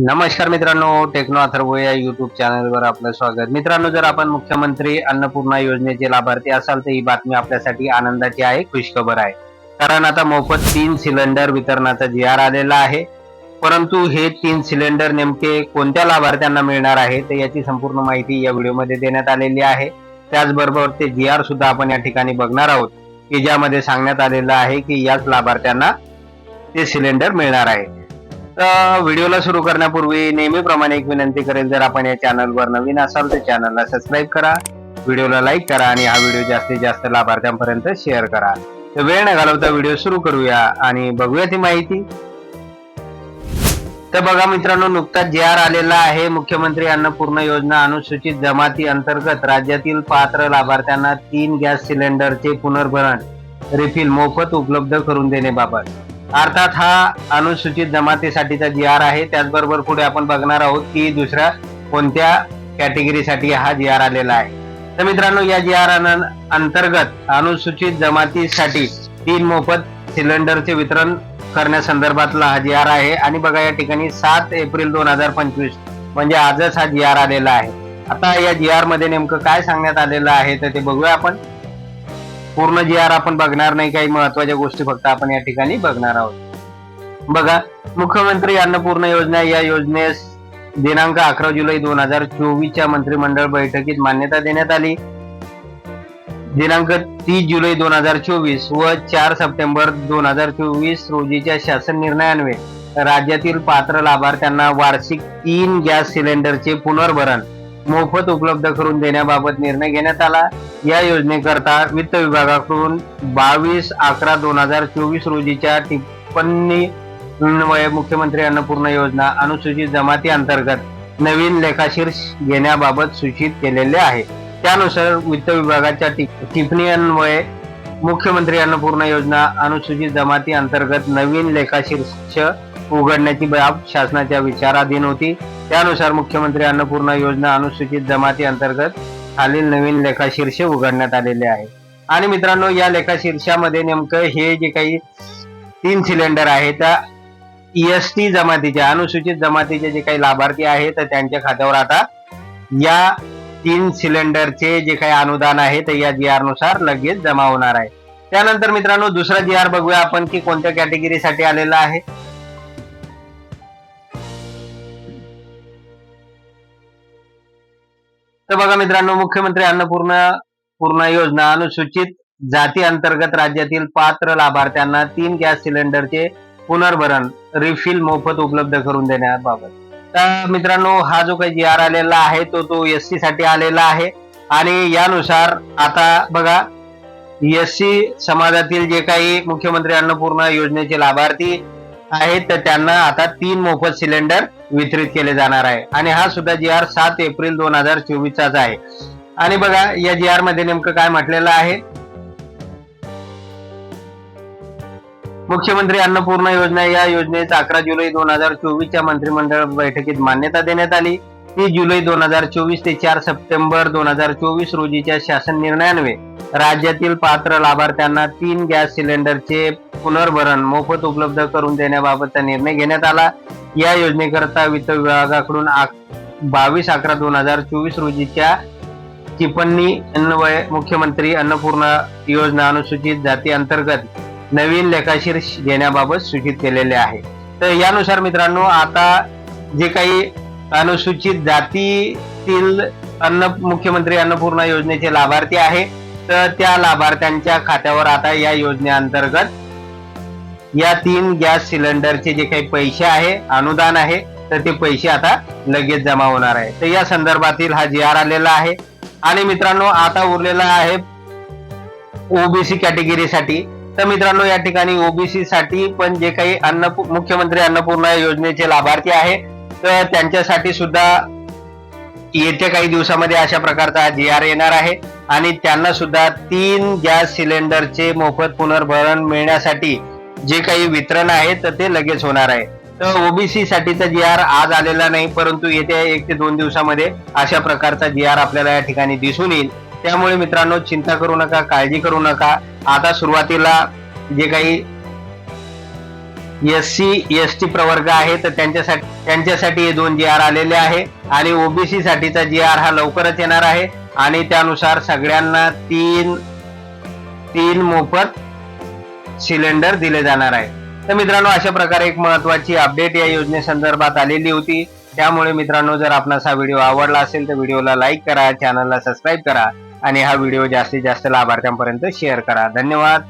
नमस्कार मित्रांनो टेक्नो अथर्व या युट्यूब चॅनलवर आपलं स्वागत. मित्रांनो जर आपण मुख्यमंत्री अन्नपूर्णा योजनेचे लाभार्थी असाल तर ही बातमी आपल्यासाठी आनंदाची आहे खुशखबर आहे. कारण आता मोफत तीन सिलेंडर वितरणाचा जी आर आलेला आहे. परंतु हे तीन सिलेंडर नेमके कोणत्या लाभार्थ्यांना मिळणार आहे तर याची संपूर्ण माहिती या व्हिडिओमध्ये देण्यात आलेली आहे. त्याचबरोबर ते जी आर सुद्धा आपण या ठिकाणी बघणार आहोत की ज्यामध्ये सांगण्यात आलेलं आहे की याच लाभार्थ्यांना ते सिलेंडर मिळणार आहे. तर व्हिडिओला सुरू करण्यापूर्वी नेहमीप्रमाणे एक विनंती करेल जर आपण या चॅनलवर नवीन असाल तर चॅनलला सबस्क्राईब करा व्हिडिओला लाईक करा आणि हा व्हिडिओ जास्तीत जास्त लाभार्थ्यांपर्यंत शेअर करा. तर वेळ न घालवता व्हिडिओ सुरू करूया आणि बघूया ती माहिती. तर बघा मित्रांनो नुकताच जे आर आलेला आहे मुख्यमंत्री अन्नपूर्ण योजना अनुसूचित जमाती अंतर्गत राज्यातील पात्र लाभार्थ्यांना तीन गॅस सिलेंडरचे पुनर्भरण रिफिल मोफत उपलब्ध करून देण्याबाबत अर्थात हा अनुसूचित जमातीसाठीचा जी आर आहे. त्याचबरोबर पुढे आपण बघणार आहोत की दुसऱ्या कोणत्या कॅटेगरीसाठी हा जी आर आलेला आहे. तर मित्रांनो या जी आर अंतर्गत अनुसूचित जमातीसाठी तीन मोफत सिलेंडरचे वितरण करण्यासंदर्भातला हा जी आर आहे. आणि बघा या ठिकाणी सात एप्रिल दोन हजार पंचवीस म्हणजे आजच हा जी आर आलेला आहे. आता या जी आरमध्ये नेमकं काय सांगण्यात आलेलं आहे तर ते बघूया आपण. पूर्ण जी आर आपण बघणार नाही काही महत्त्वाच्या गोष्टी फक्त आपण या ठिकाणी बघणार आहोत. बघा मुख्यमंत्री अन्नपूर्ण योजना या योजनेस दिनांक अकरा जुलै दोन हजार चोवीसच्या मंत्रिमंडळ बैठकीत मान्यता देण्यात आली. दिनांक तीस जुलै दोन हजार चोवीस व चार सप्टेंबर दोन हजार चोवीस रोजीच्या शासन निर्णयान्वये राज्यातील पात्र लाभार्थ्यांना वार्षिक तीन गॅस सिलेंडरचे पुनर्भरण मोफत उपलब्ध करून देण्याबाबत निर्णय घेण्यात आला. या योजनेकरता वित्त विभागाकडून बावीस अकरा दोन हजार चोवीस रोजीच्या टिप्पणी मुख्यमंत्री अन्नपूर्ण योजना अनुसूचित जमाती अंतर्गत नवीन लेखाशीर्ष घेण्याबाबत सूचित केलेले आहे. त्यानुसार वित्त विभागाच्या टिप्पणी अन्वये मुख्यमंत्री अन्नपूर्ण योजना अनुसूचित जमाती अंतर्गत नवीन लेखाशीर्ष उघडण्याची बाब शासनाच्या विचाराधीन होती. त्यानुसार मुख्यमंत्री अन्नपूर्णा योजना अनुसूचित जमाती अंतर्गत खालील नवीन लेखाशीर्ष उघडण्यात आलेले आहे. आणि मित्रांनो या लेखाशीर्षामध्ये नेमकं हे जे काही तीन सिलेंडर आहे त्या एस टी जमातीच्या अनुसूचित जमातीचे जे काही लाभार्थी आहेत तर त्यांच्या खात्यावर आता या तीन सिलेंडरचे जे काही अनुदान आहे ते या जी आरनुसार लगेच जमा होणार आहे. त्यानंतर मित्रांनो दुसरा जी आर बघूया आपण की कोणत्या कॅटेगरीसाठी आलेला आहे. तर बघा मित्रांनो मुख्यमंत्री अन्नपूर्ण पूर्ण योजना अनुसूचित जाती अंतर्गत राज्यातील पात्र लाभार्थ्यांना तीन गॅस सिलेंडरचे पुनर्भरण रिफिल मोफत उपलब्ध करून देण्याबाबत. तर मित्रांनो हा जो काही जी आर आलेला आहे तो तो एस सी साठी आलेला आहे. आणि यानुसार आता बघा एस सी समाजातील जे काही मुख्यमंत्री अन्नपूर्ण योजनेचे लाभार्थी आहेत तर त्यांना आता तीन मोफत सिलेंडर वितरित केले जाणार आहे. आणि हा सुद्धा जी आर सात एप्रिल दोन हजार चोवीसचाच आहे. आणि बघा या जी आरमध्ये नेमकं काय म्हटलेलं आहे? मुख्यमंत्री अन्नपूर्णा योजना या योजनेचा अकरा जुलै दोन हजार चोवीसच्या मंत्रिमंडळ बैठकीत मान्यता देण्यात आली. तीस जुलै दोन हजार चोवीस ते चार सप्टेंबर दोन हजार चोवीस रोजीच्या शासन निर्णयान्वये राज्यातील पात्र लाभार्थ्यांना तीन गॅस सिलेंडरचे पुनर्भरण मोफत उपलब्ध करून देण्याबाबतचा निर्णय घेण्यात आला. या योजनेकरता वित्त विभागाकडून बावीस अकरा दोन हजार चोवीस रोजीच्या टिप्पणी अन्वये मुख्यमंत्री अन्नपूर्णा योजना अनुसूचित जाती अंतर्गत नवीन लेखाशीर्ष घेण्याबाबत सूचित केलेले आहे. तर यानुसार मित्रांनो आता जे काही अनुसूचित जातीतील अन्न मुख्यमंत्री अन्नपूर्णा योजनेचे लाभार्थी आहे तर त्या लाभार्थ्यांच्या खात्यावर आता या योजनेअंतर्गत या तीन गॅस सिलेंडरचे जे काही पैसे आहे अनुदान आहे तर ते पैसे आता लगेच जमा होणार आहे. तर या संदर्भातील हा जी आर आलेला आहे. आणि मित्रांनो आता उरलेला आहे ओबीसी कॅटेगरीसाठी तर मित्रांनो या ठिकाणी ओबीसी साठी पण जे काही अन्न मुख्यमंत्री अन्नपूर्णा योजनेचे लाभार्थी आहे तर त्यांच्यासाठी सुद्धा येत्या काही दिवसामध्ये अशा प्रकारचा जी आर येणार आहे. आणि त्यांना सुद्धा तीन गॅस सिलेंडरचे मोफत पुनर्भरण मिळण्यासाठी जे काही वितरण आहे तर ते लगेच होणार आहे. तर ओबीसी साठीचा जी आर आज आलेला नाही परंतु येत्या एक ते दोन दिवसामध्ये अशा प्रकारचा जी आर आपल्याला या ठिकाणी दिसून येईल. त्यामुळे मित्रांनो चिंता करू नका काळजी करू नका. आता सुरुवातीला जे काही एस सी एस टी प्रवर्ग आहे तर त्यांच्यासाठी त्यांच्यासाठी हे दोन जी आर आलेले आहे. आणि ओबीसी साठीचा जी आर हा लवकरच येणार आहे. आणि त्यानुसार सगळ्यांना तीन तीन मोफत सिलेंडर दिले जाणार आहे. तर मित्रांनो अशा प्रकारे एक महत्वाची अपडेट या योजनेसंदर्भात आलेली होती. त्यामुळे मित्रांनो जर आपणास हा व्हिडिओ आवडला असेल तर व्हिडिओला लाईक करा चॅनलला सबस्क्राईब करा आणि हा व्हिडिओ जास्तीत जास्त लाभार्थ्यांपर्यंत शेअर करा. धन्यवाद.